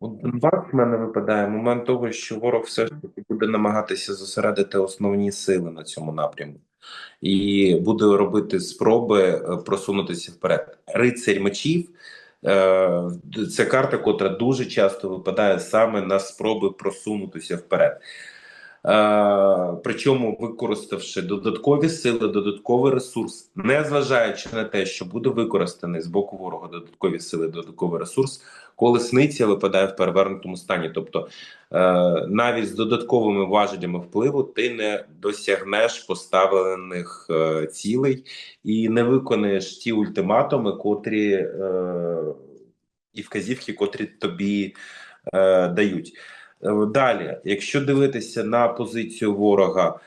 От Донбас в мене випадає момент того, що ворог все ж таки буде намагатися зосередити основні сили на цьому напрямку і буде робити спроби е, просунутися вперед. Рицарь мечів е, це карта, котра дуже часто випадає саме на спроби просунутися вперед. Е, Причому використавши додаткові сили, додатковий ресурс, не зважаючи на те, що буде використаний з боку ворога додаткові сили, додатковий ресурс, колесниця випадає в перевернутому стані. Тобто е, навіть з додатковими важелями впливу ти не досягнеш поставлених е, цілей і не виконаєш ті ультиматуми, котрі е, і вказівки, котрі тобі дають. Далі, якщо дивитися на позицію ворога,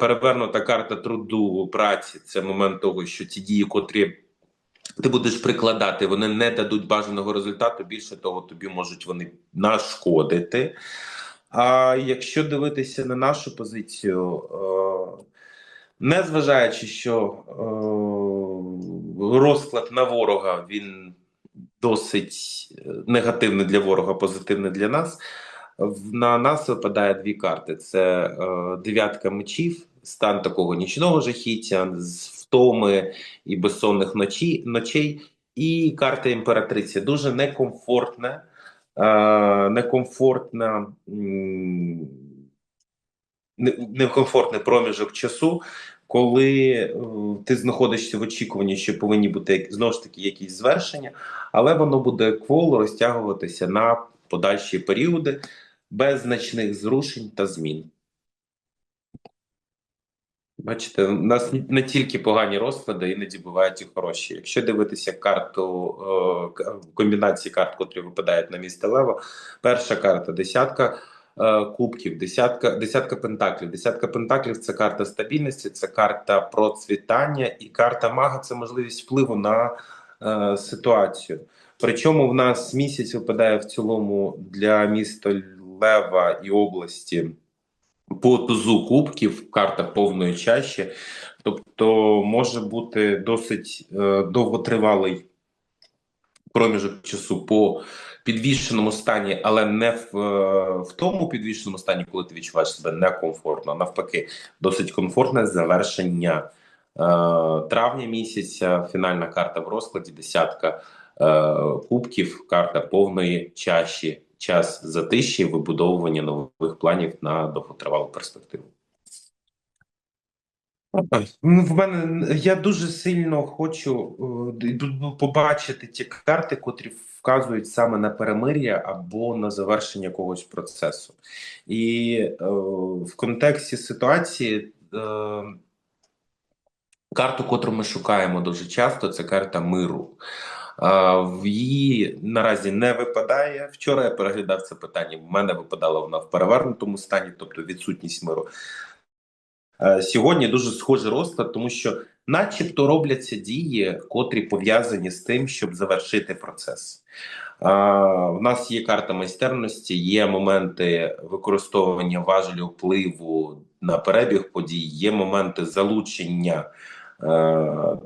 перевернута карта труду праці це момент того, що ті дії, котрі ти будеш прикладати, вони не дадуть бажаного результату. Більше того, тобі можуть вони нашкодити. А якщо дивитися на нашу позицію, е, незважаючи, що е, розклад на ворога він досить е, негативний для ворога, позитивний для нас. На нас випадає дві карти: це дев'ятка мечів, стан такого нічного жахіття, з втоми і безсонних ночі, ночей, і карта імператриці. Дуже некомфортна, е, некомфортна, некомфортний проміжок часу. Коли е, ти знаходишся в очікуванні, що повинні бути знову ж таки якісь звершення, але воно буде кволо розтягуватися на подальші періоди без значних зрушень та змін. Бачите, у нас не тільки погані розклади, іноді бувають і хороші. Якщо дивитися карту е, комбінації карт, котрі випадають на місце Лева, перша карта десятка е, кубків, десятка, десятка пентаклів. Десятка пентаклів це карта стабільності, це карта процвітання, і карта мага це можливість впливу на е, ситуацію. Причому в нас місяць випадає в цілому для міста Лева і області по тузу кубків, карта повної чаші, тобто може бути досить е, довготривалий проміжок часу по підвішеному стані, але не в, е, в тому підвішеному стані, коли ти відчуваєш себе некомфортно. Навпаки, досить комфортне завершення е, травня місяця. Фінальна карта в розкладі, десятка е, кубків, карта повної чаші, час затиші, вибудовування нових планів на довготривалу перспективу. Ну, В мене я дуже сильно хочу е, побачити ті карти, котрі вказують саме на перемир'я або на завершення якогось процесу. І е, в контексті ситуації е, карту, котру ми шукаємо дуже часто, це карта миру. В її наразі не випадає. Вчора я переглядав це питання. В мене випадала вона в перевернутому стані, тобто відсутність миру. Сьогодні дуже схожий розклад, тому що, начебто, робляться дії, котрі пов'язані з тим, щоб завершити процес. В нас є карта майстерності, є моменти використовування важелю впливу на перебіг подій, є моменти залучення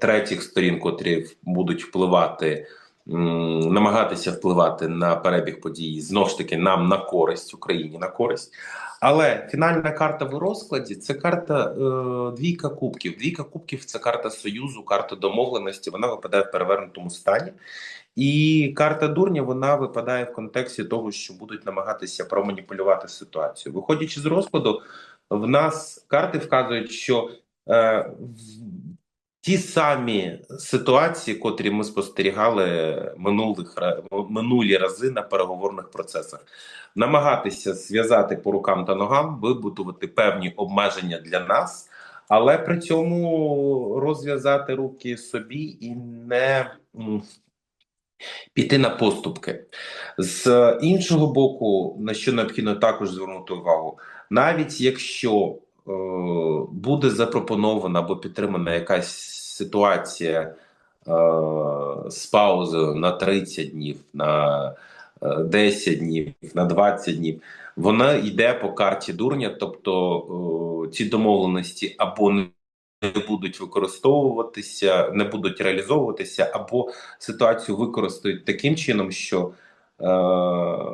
третіх сторін, котрі будуть впливати, намагатися впливати на перебіг подій знов ж таки нам на користь Україні на користь. Але фінальна карта в розкладі це карта е, двійка кубків. Двійка кубків це карта союзу, карта домовленості. Вона випадає в перевернутому стані. І карта дурня вона випадає в контексті того, що будуть намагатися проманіпулювати ситуацію. Виходячи з розкладу, в нас карти вказують, що е, ті самі ситуації, котрі ми спостерігали минулих минулі рази на переговорних процесах намагатися зв'язати по рукам та ногам, вибудувати певні обмеження для нас, але при цьому розв'язати руки собі і не піти на поступки. З іншого боку, на що необхідно також звернути увагу, навіть якщо буде запропонована або підтримана якась ситуація е, з паузою на 30 днів, на е, 10 днів, на 20 днів, вона йде по карті дурня, тобто е, ці домовленості або не будуть використовуватися, не будуть реалізовуватися, або ситуацію використають таким чином, що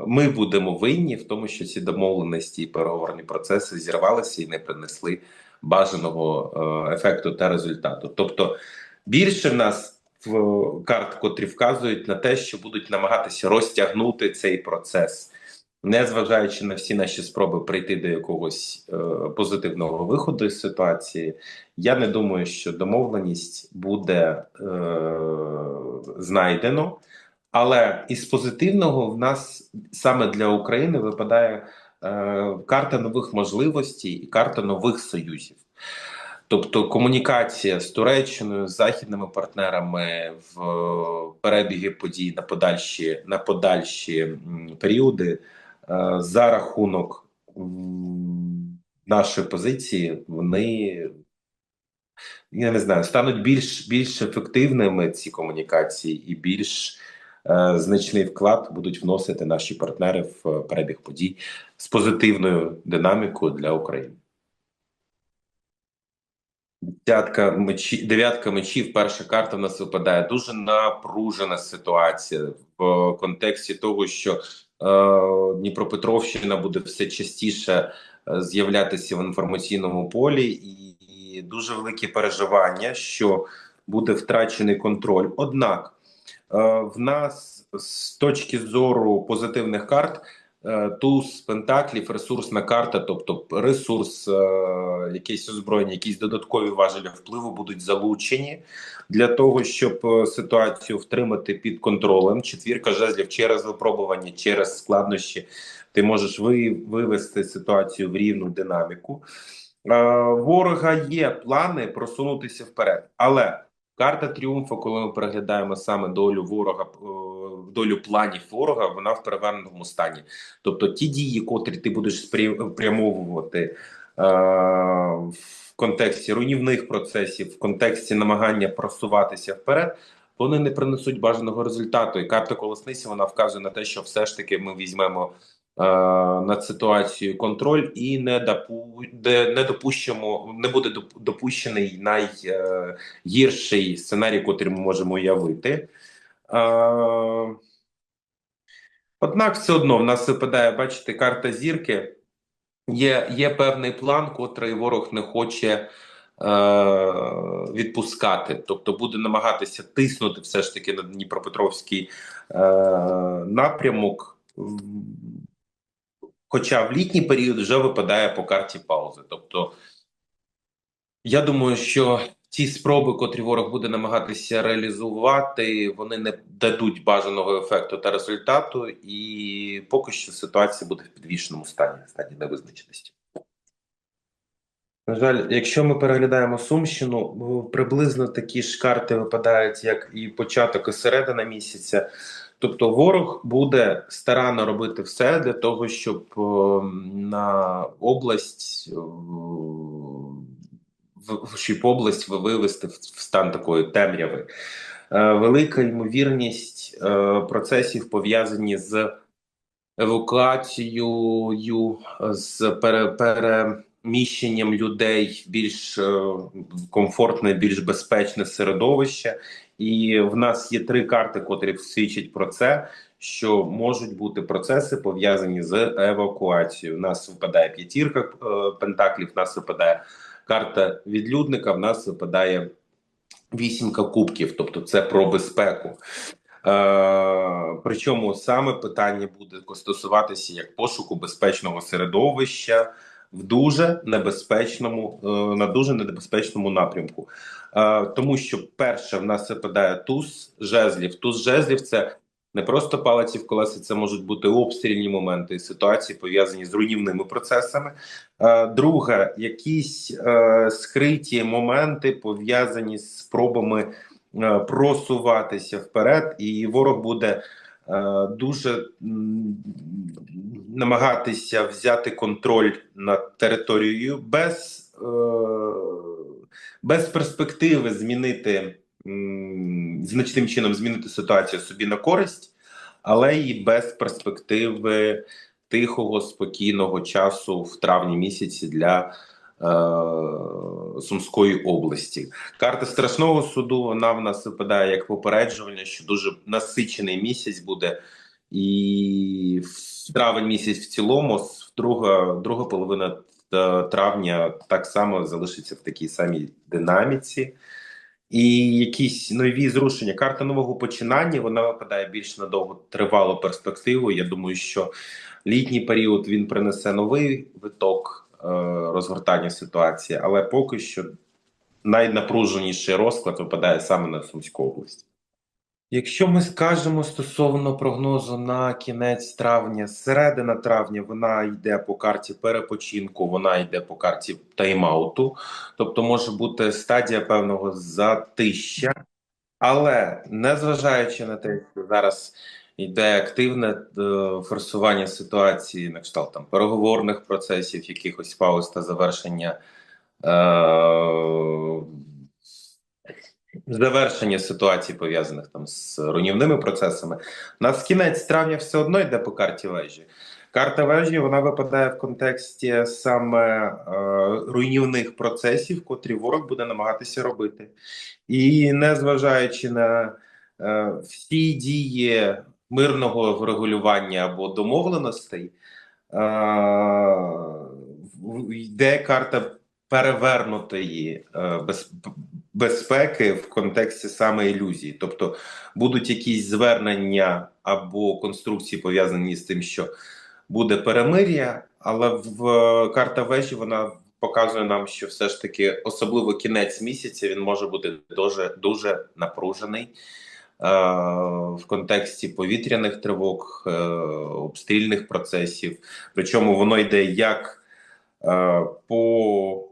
ми будемо винні в тому, що ці домовленості і переговорні процеси зірвалися і не принесли бажаного е, ефекту та результату. Тобто більше нас в карт, котрі вказують на те, що будуть намагатися розтягнути цей процес, не зважаючи на всі наші спроби прийти до якогось е, позитивного виходу з ситуації, я не думаю, що домовленість буде е, знайдено. Але із позитивного в нас саме для України випадає е, карта нових можливостей і карта нових союзів. Тобто комунікація з Туреччиною, з західними партнерами в перебіги подій на подальші на подальші періоди е, за рахунок нашої позиції, вони я не знаю, стануть більш більш ефективними ці комунікації і більш значний вклад будуть вносити наші партнери в е, перебіг подій з позитивною динамікою для України. Десятка мечі, дев'ятка мечів, перша карта в нас випадає. Дуже напружена ситуація в контексті того, що е, Дніпропетровщина буде все частіше е, з'являтися в інформаційному полі, і, і дуже великі переживання, що буде втрачений контроль. Однак Е, в нас з точки зору позитивних карт. Е, туз пентаклів, ресурсна карта, тобто ресурс, е, якесь озброєння, якісь додаткові важелі впливу будуть залучені для того, щоб ситуацію втримати під контролем. Четвірка жезлів через випробування, через складнощі, ти можеш вивести ситуацію в рівну динаміку. Ворога є плани просунутися вперед, але Карта тріумфу, коли ми переглядаємо саме долю ворога, е, долю планів ворога, вона в переверненому стані. Тобто ті дії, котрі ти будеш спрямовувати е, в контексті руйнівних процесів, в контексті намагання просуватися вперед, вони не принесуть бажаного результату. І карта колесниці вона вказує на те, що все ж таки ми візьмемо над ситуацією контроль і не допу... не допущимо, не буде допущений найгірший сценарій, котрий ми можемо уявити. Е, однак, все одно в нас випадає, бачите, карта зірки. Є є певний план, котрий ворог не хоче е, відпускати, тобто буде намагатися тиснути все ж таки на Дніпропетровський е, напрямок. Хоча в літній період вже випадає по карті паузи. Тобто, я думаю, що ці спроби, котрі ворог буде намагатися реалізувати, вони не дадуть бажаного ефекту та результату, і поки що ситуація буде в підвішеному стані, в стані невизначеності. На жаль, якщо ми переглядаємо Сумщину, приблизно такі ж карти випадають, як і початок і середина місяця. Тобто, ворог буде старанно робити все для того, щоб е, на область е, щоб область вивести в стан такої темряви. Е, велика ймовірність процесів пов'язані з евакуацією, з пере, переміщенням людей в більш комфортне, більш безпечне середовище. І в нас є три карти, котрі свідчать про це, що можуть бути процеси пов'язані з евакуацією. У нас випадає п'ятірка е, пентаклів, в нас випадає карта відлюдника, в нас випадає вісімка кубків, тобто це про безпеку. Е, Причому саме питання буде стосуватися як пошуку безпечного середовища в дуже небезпечному е, на дуже небезпечному напрямку, е, тому що перше в нас випадає туз жезлів. Туз жезлів це не просто палиці в колеса, це можуть бути обстрільні моменти і ситуації пов'язані з руйнівними процесами. Е, друге, якісь скриті моменти пов'язані з спробами просуватися вперед, і ворог буде. Дуже намагатися взяти контроль над територією без е, без перспективи змінити значним чином змінити ситуацію собі на користь, але і без перспективи тихого, спокійного часу в травні місяці для е, Сумської області. Карта страшного суду вона в нас випадає як попереджування, що дуже насичений місяць буде І в травень місяць в цілому, с- друга, друга половина е, травня так само залишиться в такій самій динаміці. І якісь нові зрушення. Карта нового починання вона випадає більш на довготривалу перспективу. Я думаю, що літній період він принесе новий виток е, розгортання ситуації, але поки що найнапруженіший розклад випадає саме на Сумську область. Якщо ми скажемо стосовно прогнозу на кінець травня, середина травня вона йде по карті перепочинку, вона йде по карті тайм-ауту, тобто може бути стадія певного затища, але незважаючи на те, що зараз йде активне е, форсування ситуації на кшталт там переговорних процесів, якихось пауз та завершення. Е, завершення ситуацій, пов'язаних там з руйнівними процесами. На кінець травня все одно йде по карті вежі. Карта вежі вона випадає в контексті саме е, руйнівних процесів, котрі ворог буде намагатися робити. І незважаючи на е, всі дії мирного врегулювання або домовленостей, е, йде карта перевернутої е, безпеки в контексті саме ілюзії. Тобто будуть якісь звернення або конструкції пов'язані з тим, що буде перемир'я, але в карта вежі вона показує нам, що все ж таки, особливо кінець місяця, він може бути дуже дуже напружений. Е, В контексті повітряних тривог, е, обстрільних процесів, причому воно йде як е, по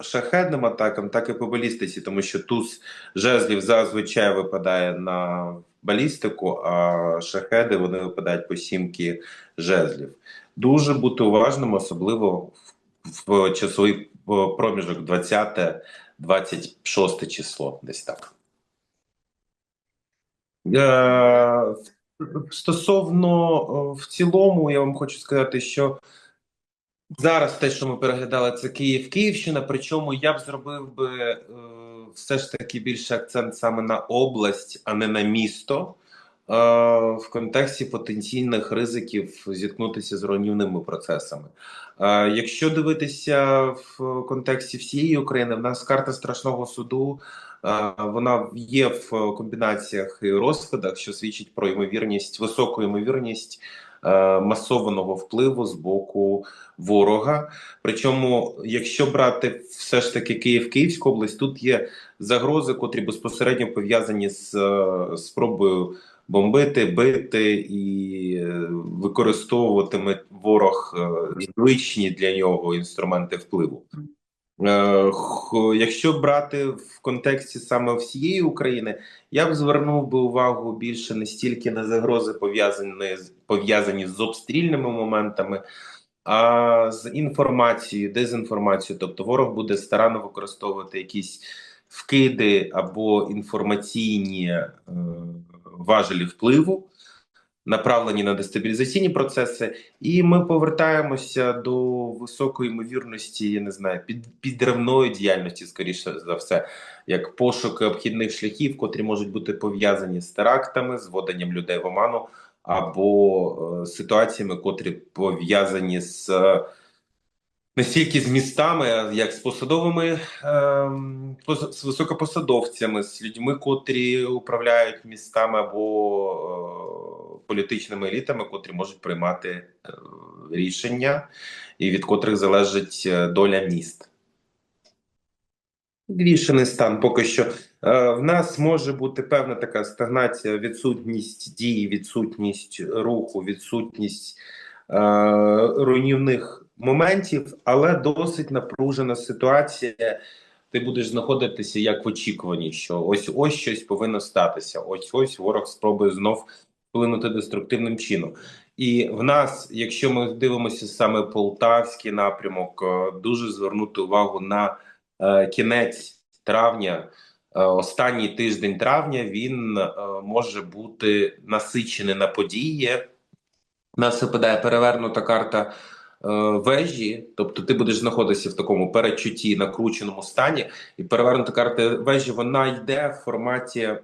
шахедним атакам, так і по балістиці, тому що туз жезлів зазвичай випадає на балістику, а шахеди вони випадають по сімки жезлів. Дуже бути уважним, особливо в, часовий проміжок 20-26 число, десь так. Е, стосовно е, в цілому, я вам хочу сказати, що Зараз те, що ми переглядали, це Київ, Київщина. Причому я б зробив би е, все ж таки більше акцент саме на область, а не на місто, в контексті потенційних ризиків зіткнутися з руйнівними процесами. Якщо дивитися в контексті всієї України, в нас карта страшного суду. Е, Вона є в комбінаціях і розкладах, що свідчить про ймовірність, високу ймовірність е, масованого впливу з боку ворога. Причому, якщо брати все ж таки Київ, Київську область, тут є загрози, котрі безпосередньо пов'язані з е, спробою бомбити, бити і використовуватиме ворог звичні для нього інструменти впливу. Е, Якщо брати в контексті саме всієї України, я б звернув би увагу більше не стільки на загрози пов'язані пов'язані з обстрільними моментами, а з інформацією, дезінформацією. Тобто ворог буде старанно використовувати якісь вкиди або інформаційні е, важелі впливу, направлені на дестабілізаційні процеси, і ми повертаємося до високої ймовірності, я не знаю, під підривної діяльності, скоріше за все, як пошуки обхідних шляхів, котрі можуть бути пов'язані з терактами, з вводенням людей в оману, або е, ситуаціями, котрі пов'язані з е, не стільки з містами, а як з посадовими ем, з високопосадовцями, з людьми, котрі управляють містами або е, політичними елітами, котрі можуть приймати е, рішення, і від котрих залежить е, доля міст. Рішений стан поки що. Е, В нас може бути певна така стагнація, відсутність дії, відсутність руху, відсутність е, руйнівних моментів, але досить напружена ситуація. Ти будеш знаходитися як в очікуванні, що ось ось щось повинно статися. Ось ось ворог спробує знов вплинути деструктивним чином. І в нас, якщо ми дивимося саме полтавський напрямок, е, дуже звернути увагу на е, кінець травня, е, останній тиждень травня він може бути насичений на події. Нас випадає перевернута карта вежі, тобто ти будеш знаходитися в такому передчутті, накрученому стані, і перевернута карта вежі вона йде в форматі.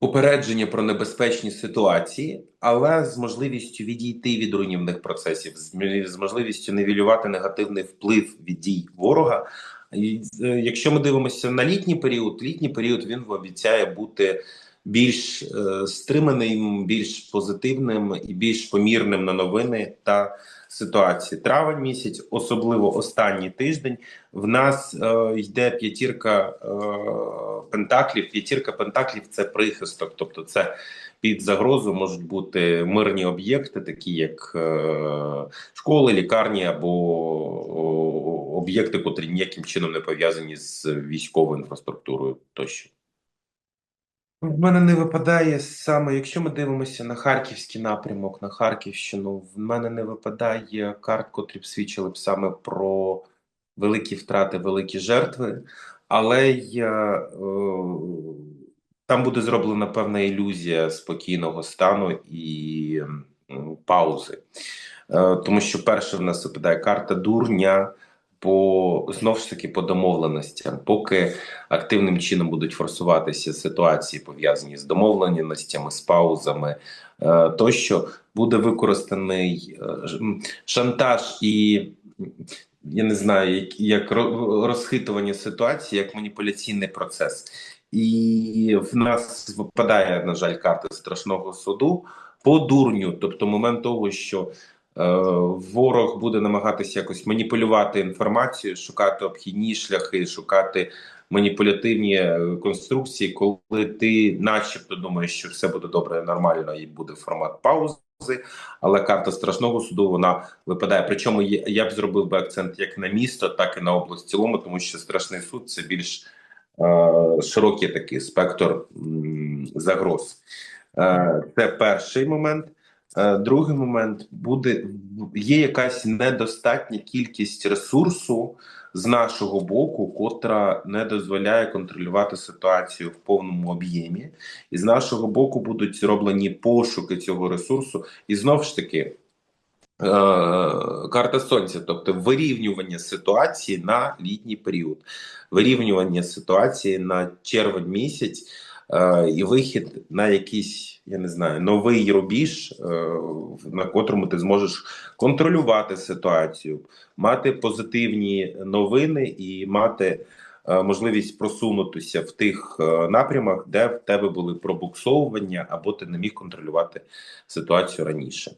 Попередження про небезпечні ситуації, але з можливістю відійти від руйнівних процесів, з можливістю нівелювати негативний вплив від дій ворога. Е, Якщо ми дивимося на літній період, літній період він обіцяє бути більш е, стриманим, більш позитивним і більш помірним на новини та ситуації. Травень місяць, особливо останній тиждень, в нас е, йде п'ятірка е, пентаклів. П'ятірка пентаклів це прихисток, тобто це під загрозу можуть бути мирні об'єкти, такі як е, школи, лікарні або об'єкти, котрі ніяким чином не пов'язані з військовою інфраструктурою тощо. В мене не випадає саме, якщо ми дивимося на харківський напрямок, на Харківщину, в мене не випадає карт, котрі б свідчили б саме про великі втрати, великі жертви, але я, е, там буде зроблена певна ілюзія спокійного стану і м, паузи. Е, тому що перше в нас випадає карта дурня. По знов ж таки по домовленостям, поки активним чином будуть форсуватися ситуації, пов'язані з домовленостями, з паузами, е, тощо буде використаний е, шантаж і я не знаю, як, як розхитування ситуації, як маніпуляційний процес. І в нас випадає, на жаль, карта страшного суду по дурню, тобто момент того, що Ворог буде намагатися якось маніпулювати інформацією, шукати обхідні шляхи, шукати маніпулятивні е, конструкції, коли ти, начебто, думаєш, що все буде добре, нормально, і буде формат паузи. Але карта страшного суду вона випадає. Причому я, б зробив би акцент як на місто, так і на область в цілому, тому що страшний суд це більш е, широкий такий спектр загроз. Е, це перший момент. Е, Другий момент буде є якась недостатня кількість ресурсу з нашого боку, котра не дозволяє контролювати ситуацію в повному об'ємі, і з нашого боку будуть зроблені пошуки цього ресурсу, і знов ж таки. е, Карта сонця, тобто вирівнювання ситуації на літній період, вирівнювання ситуації на червень місяць, е, і вихід на якийсь, я не знаю, новий рубіж, е, на котрому ти зможеш контролювати ситуацію, мати позитивні новини і мати е, можливість просунутися в тих е, напрямах, де в тебе були пробуксовування, або ти не міг контролювати ситуацію раніше.